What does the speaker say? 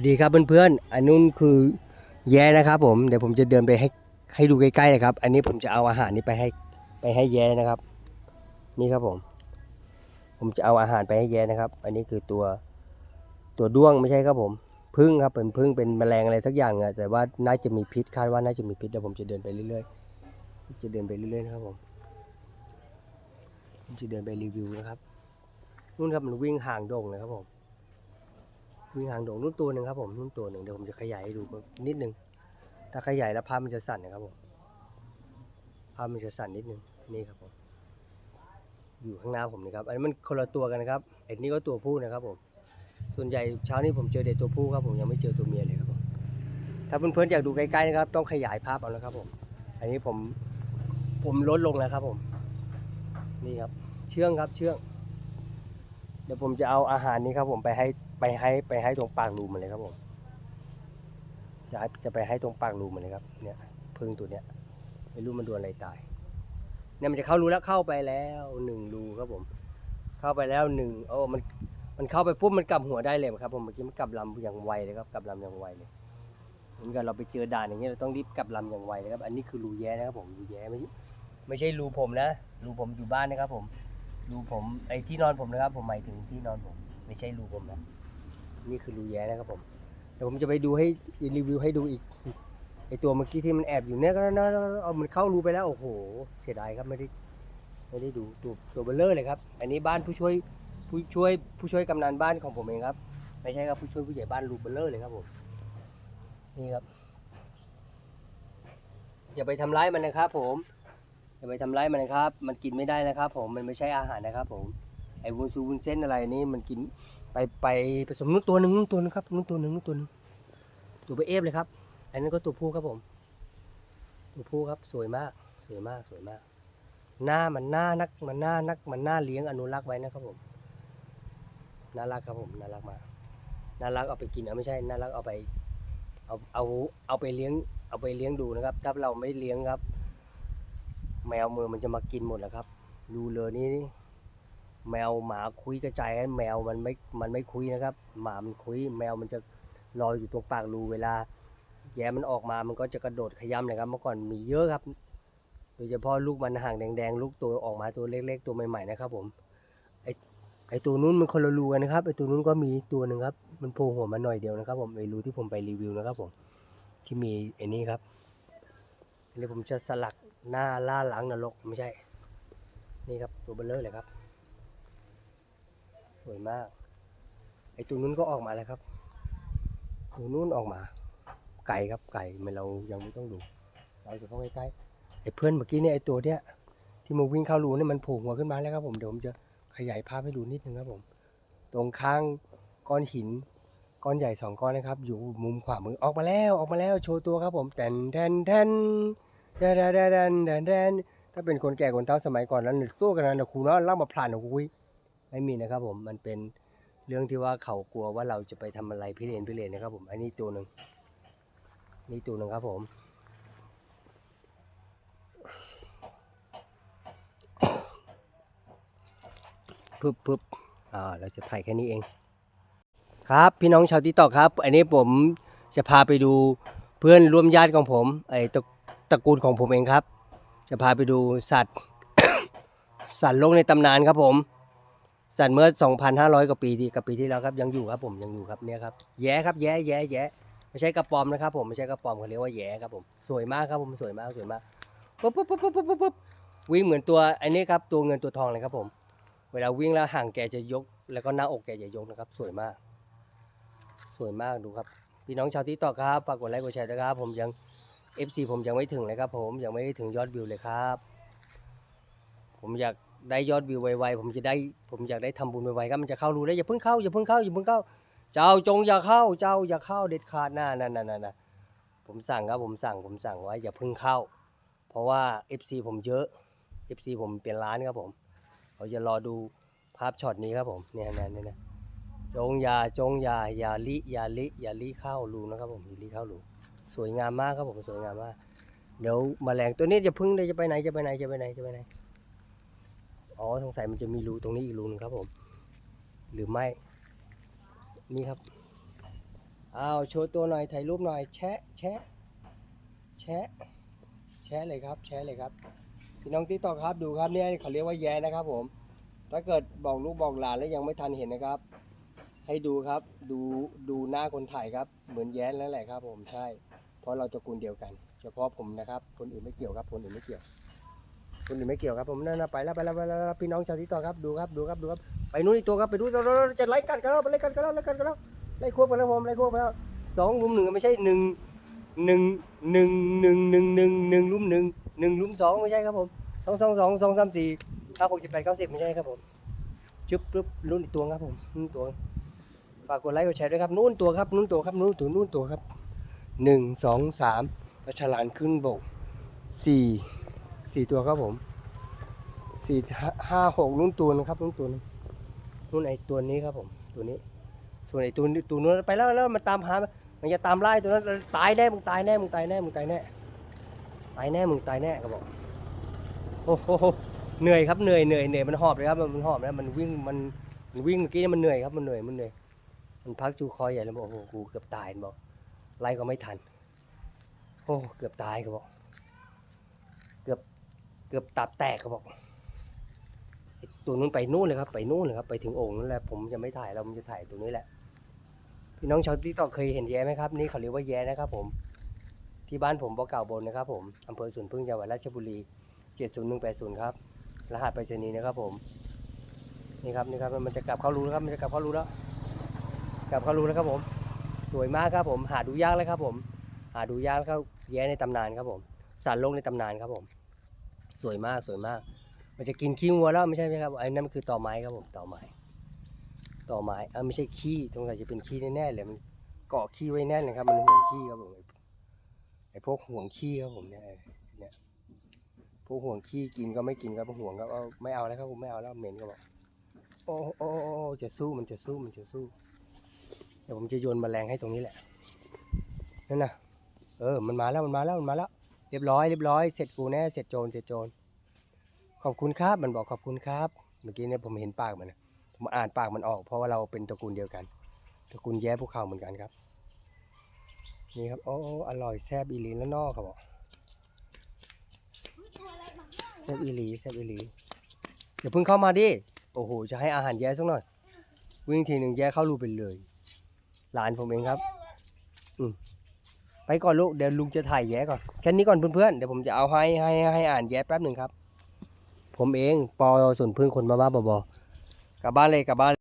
วัสดีครับเพื่อนๆ อันนู้นคือแย้นะครับผม เดี๋ยวผมจะเดินไปให้ให้ดูใกล้ๆเลยครับ อันนี้ผมจะเอาอาหารนี้ไปให้ไปให้แย้นะครับ นี่ครับผม ผมจะเอาอาหารไปให้แย้นะครับ อันนี้คือตัวตัวด้วงไม่ใช่ครับผมพึ่งครับเป็นพึ่งเป็นแมลงอะไรสักอย่างอะแต่ว่าน่าจะมีพิษคาดว่าน่าจะมีพิษเดี๋ยวผมจะเดินไปเรื่อยๆ จะเดินไปเรื่อยๆนะครับผมผมจะเดินไปรีวิวนะครับนู่นครับมันวิ่งห่างโด่งเลยครับผม วิ่งหางโด่งนู่นตัวหนึ่งครับผมนู่นตัวหนึ่งเดี๋ยวผมจะขยายให้ดูนิดนึงถ้าขยายแล้วภาพมันจะสั่นนะครับผมภาพมันจะสั่นนิดนึงนี่ครับผมอยู่ข้างหน้าผมนะครับอันนี้มันคนละตัวกันนะครับไอ้นี่ก็ตัวผู้นะครับผมส่วนใหญ่เช้านี้ผมเจอเด็กตัวผู้ครับผมยังไม่เจอตัวเมียเลยครับผมถ้าเพื่อนๆอยากดูใกล้ๆนะครับ ต้องขยายภาพเอานะครับผม อันนี้ผมผมลดลงแล้วครับผมนี่ครับเชื่องครับเชื่อง เดี๋ยวผมจะเอาอาหารนี้ครับผมไปให้ ไปให้ไปให้ตรงปากรูมันเลยครับผมจะให้จะไปให้ตรงปากรูมันเลยครับ เนี่ยพึ่งตัวเนี้ยไม่รู้มันโดนอะไรตาย เนี่ยมันจะเข้ารูแล้วเข้าไปแล้วหนึ่งรูครับผม เข้าไปแล้วหนึ่งโอ้มันมันเข้าไปปุ๊บมันกลับหัวได้เลยครับผมเมื่อกี้มันกลับลำอย่างไวเลยครับกลับลำอย่างไวเลยเหมือนกับเราไปเจอด่านอย่างเงี้ยเราต้องรีบกลับลำอย่างไวเลยครับ อันนี้คือรูแย้นะครับผมรูแย้ไม่ไม่ใช่รูผมนะรูผมอยู่บ้านนะครับผมรูผมไอ้ที่นอนผมนะครับ ผมหมายถึงที่นอนผม ไม่ใช่รูผมนะ นี่คือรูแย้นะครับผมเดี๋ยวผมจะไปดูให้รีวิวให้ดูอีกไอตัวเมื่อกี้ที่มันแอบอยู่เนี่ยก็นะเอามันเข้ารูไปแล้วโอ้โห เสียดายครับไม่ได้ไม่ได้ดูตัวตัวเบลเลอร์เลยครับ อันนี้บ้านผู้ช่วยผู้ช่วยผู้ช่วยกำนันบ้านของผมเองครับ ไม่ใช่ครับผู้ช่วยผู้ใหญ่บ้านรูเบลเลอร์เลยครับผมนี่ครับอย่าไปทำร้ายมันนะครับผมอย่าไปทำร้ายมันนะครับ มันกินไม่ได้นะครับ ผมมันไม่ใช่อาหารนะครับ ผมไอ้วุ้นซูวุ้นเส้นอะไรนี่มันกิน ไปไปผสมนุ่นตัวหนึ่งนุ่นตัวหนึงครับนุ่นตัวหนึ่งนุ่นตัวหนึ่งตัวไปเอฟเลยครับ อันนั้นก็ตัวผู้ครับผม ตัวผู้ครับสวยมาก สวยมากสวยมาก หน้ามันหน้านักมันหน้านักมันหน้าเลี้ยงอนุรักษ์ไว้นะครับผมน่ารักครับผมน่ารักมากน่ารักเอาไปกินเอาไม่ใช่น่ารักเอาไปเอาเอาเอาไปเลี้ยงเอาไปเลี้ยงดูนะครับ ถ้าเราไม่เลี้ยงครับ แมวมือมันจะมากินหมดแล้วครับรูเลยนี่ แมวหมาคุยกระจายกันแมวมันไม่ มันไม่คุยนะครับ หมามันคุย แมวมันจะลอยอยู่ตรงปากรูเวลา แย้มันออกมา มันก็จะกระโดดขย้ำเลยครับเมื่อก่อนมีเยอะครับ โดยเฉพาะลูกมันห่างแดงๆ ลูกตัวออกมาตัวเล็ก ๆ ตัวใหม่ๆนะครับผม ไอไอตัวนู้นมันคนละรูกันนะครับ ไอตัวนู้นก็มีตัวหนึ่งครับ มันโผล่หัวมาหน่อยเดียวนะครับ ผม ไอรูที่ผมไปรีวิวนะครับผม ที่มีไอนี่ครับนนี้ผมจะสลักหน้าล่าหลังนรกไม่ใช่ นี่ครับตัวเบลเลอร์เลยครับ วยมาก ไอตัวนู้นก็ออกมาแล้วครับ ตัวนู้นออกมา ไก่ครับไก่ไม่เรายังไม่ต้องดู เราจะเข้าใกล้ๆไอเพื่อนเมื่อกี้เนี่ยไอตัวเนี้ยที่มาวิ่งเข้ารูนี่มันโผูกหัวขึ้นมาแล้วครับผมเดี๋ยวผมจะขยายภาพให้ดูนิดนึงครับผม ตรงข้างก้อนหินก้อนใหญ่สองก้อนนะครับ อยู่มุมขวามือออกมาแล้วออกมาแล้วโชว์ตัวครับผมแดนแดนแดนแดนแดนแดนถ้าเป็นคนแก่คนเฒ่าสมัยก่อนนั้นสู้กันนะครูเนาะเล่ามาผ่านนะคุย ไม่มีนะครับผมมันเป็นเรื่องที่ว่าเขากลัวว่าเราจะไปทำอะไรพิเรนพิเรนนะครับ ผมอันนี้ตัวหนึ่งนี่ตัวหนึ่งครับผมปึ๊บปึ๊บอ่าเราจะถ่ายแค่นี้เอง ครับพี่น้องชาวติ๊กตอกครับ อันนี้ผมจะพาไปดูเพื่อนร่วมญาติของผมไอ้ตระตระกูลของผมเองครับ จะพาไปดูสัตว์ สัตว์โลกในตำนานครับผม สัตว์เมื่อ 2,500 กว่าปีที่กับปีที่แล้วครับยังอยู่ครับผมยังอยู่ครับเนี่ยครับแย้ครับแย้แย้แย้ไม่ใช่กระปอมนะครับ ผมไม่ใช่กระปอมเขาเรียกว่าแย้ครับผมสวยมากครับผมสวยมากสวยมากปุ๊บปุ๊บปุ๊บปุ๊บปุ๊บปุ๊บวิ่งเหมือนตัวไอ้นี่ครับตัวเงินตัวทองเลยครับผม เวลาวิ่งแล้วห่างแกจะยก แล้วก็หน้าอกแกจะยกนะครับ สวยมาก สวยมากดูครับ พี่น้องชาวทิกตอครับฝากกดไลค์กดแชร์ด้วยครับ ผมยัง FC ผมยังไม่ถึงเลยครับ ผมยังไม่ได้ถึงยอดวิวเลยครับ ผมอยาก ได้ยอดวิวไวๆผมจะได้ ผมอยากได้ทำบุญไวๆครับมันจะเข้ารูแล้วอย่าเพิ่งเข้าอย่าเพิ่งเข้าอย่าเพิ่งเข้า เจ้าจงอย่าเข้า เจ้าอย่าเข้าเด็ดขาดหน้านั่นนั่นนั่นผมสั่งครับผมสั่งผมสั่งไว้อย่าเพิ่งเข้า เพราะว่า FC ผมเยอะ FC ผมเป็นล้านครับผมเขาจะรอดูภาพช็อตนี้ครับผมเนี่ยนะเนี่ยนะจงอย่าจงอย่าอย่าลิอย่าลิอย่าลิเข้ารูนะครับผมอย่าลิเข้ารูสวยงามมากครับผมสวยงามมากเดี๋ยวแมลงตัวนี้จะพึ่งเลยจะไปไหนจะไปไหนจะไปไหนจะไปไหน อ๋อสงสัยมันจะมีรูตรงนี้อีกรูหนึงครับผม หรือไม่ นี่ครับอ้าวโชว์ตัวหน่อยถ่ายรูปหน่อยแชะแชะแชะแชะเลยครับ แชะเลยครับพี่น้องที่ต่อครับดูครับเนี่ยเขาเรียกว่าแย้นะครับผม ถ้าเกิดบอกลูกบอกหลานแล้วยังไม่ทันเห็นนะครับ ให้ดูครับดูดูหน้าคนถ่ายครับ เหมือนแย้นั่นแหละครับ ผมใช่ เพราะเราตระกูลเดียวกัน เฉพาะผมนะครับ คนอื่นไม่เกี่ยวครับคนอื่นไม่เกี่ยว คนอื่นไม่เกี่ยวครับผมนั่นนะไปแล้วไปแล้วไปแล้วพี่น้องชาวที่ต่อครับดูครับดูครับดูครับไปนู้นอีกตัวครับไปดูตัวจะไล่กัดกันแล้วไล่กัดกันแล้วไล่กัดกันแล้วไล่ควบกันแล้วผมไล่ควบกันแล้วสองลุมหนึ่งไม่ใช่หนึ่งหนึ่งหนึ่งหนึ่งหนึ่งหนึ่งหนึ่งลุมหนึ่งหนึ่งลุมสองไม่ใช่ครับผมสองสองสองสองสามสี่ห้าหกเจ็ดแปดเก้าสิบไม่ใช่ครับผมจุ๊บปุ๊บนู่นอีกตัวครับผมนู่นตัวฝากกดไลค์กดแชร์ด้วยครับนู่นตัวครับนู่นตัวครับนู่นตัวนู่นตัวครับหนึ่งสองสามปลาฉลามขึ้นบกสี่ สี่ตัวครับผมสี่ห้าหกนู่นตัวนะครับนู่นตัวนึงนู่นไอตัวนี้ครับผม ตัวนี้ ส่วนไอตัวนี้ตัวนู้นไปแล้วแล้วมันตามหา มันจะตามไล่ตัวนั้นตายแน่มึงตายแน่มึงตายแน่มึงตายแน่ตายแน่มึงตายแน่ก็บอกโอ้โหเหนื่อยครับเหนื่อยเหนื่อยเหนื่อยมันหอบเลยครับมันมันหอบแล้วมันวิ่งมันมันวิ่งเมื่อกี้มันเหนื่อยครับมันเหนื่อยมันเหนื่อยมันพักจูคอใหญ่แล้วบอกโอ้โหกูเกือบตายบอกไล่ก็ไม่ทัน โอ้เกือบตายก็บอก เกือบตับแตกก็บอกตัวนู้นไปนู่นเลยครับ ไปนู่นเลยครับ ไปถึงโอ่งนั่นแหละผมจะไม่ถ่ายเราผมจะถ่ายตัวนี้แหละ พี่น้องชาวติ๊กตอเคยเห็นแย้ไหมครับ นี่เขาเรียกว่าแย้นะครับ ผม ที่บ้านผมบ่อเก่าบนนะครับ ผมอำเภอสวนพึ่งจังหวัดราชบุรี70180ครับ รหัสไปรษณีย์นะครับ ผม นี่ครับนี่ครับมันจะกลับเข้ารูแล้วครับ มันจะกลับเข้ารูแล้ว กลับเข้ารูแล้วครับ ผม สวยมากครับผม หาดูยากแล้วครับ ผม หาดูยากแล้วครับแย้ในตำนานครับผมสารโลกในตำนานครับผม สวยมากสวยมาก มันจะกินขี้วัวแล้วไม่ใช่ไหมครับไอ้นั่นมันคือต่อไม้ครับผมต่อไม้ต่อไม้เออไม่ใช่ขี้สงสัยจะเป็นขี้แน่ๆเลยมันเกาะขี้ไว้แน่นเลยครับ มันห่วงขี้ครับผมไอ้พวกห่วงขี้ครับผมเนี่ยเนี่ยพวกห่วงขี้กินก็ไม่กินครับห่วงครับเอาไม่เอาแล้วครับผมไม่เอาแล้วเหม็นก็บอกโอ้โอ้โอ้จะสู้มันจะสู้มันจะสู้เดี๋ยวผมจะโยนแมลงให้ตรงนี้แหละนั่นนะเออ มันมาแล้วมันมาแล้วมันมาแล้ว เรียบร้อยเรียบร้อยเสร็จกูแน่เสร็จโจรเสร็จโจรขอบคุณครับมันบอกขอบคุณครับ เมื่อกี้เนี่ยผมเห็นปากมันนะผมอ่านปากมันออก เพราะว่าเราเป็นตระกูลเดียวกันตระกูลแย้ภูเขาเหมือนกันครับ นี่ครับโอ้อร่อยแซบอีหลีแล้วนอกครับบอกแซบอีหลีแซบอีหลีเดี๋ยวเพิ่งเข้ามาดิโอ้โหจะให้อาหารแย้สักหน่อย วิ่งทีหนึ่งแย้เข้ารูไปเลย หลานผมเองครับ อืม ไปก่อนลูกเดี๋ยวลุงจะถ่ายแย้ก่อนแค่นี้ก่อนเพื่อนๆเดี๋ยวผมจะเอาให้ให้ให้อ่านแย้แป๊บหนึ่งครับ ผมเองปอส่วนพึ่งคนมาบ้าบอๆกลับบ้านเลยกลับบ้าน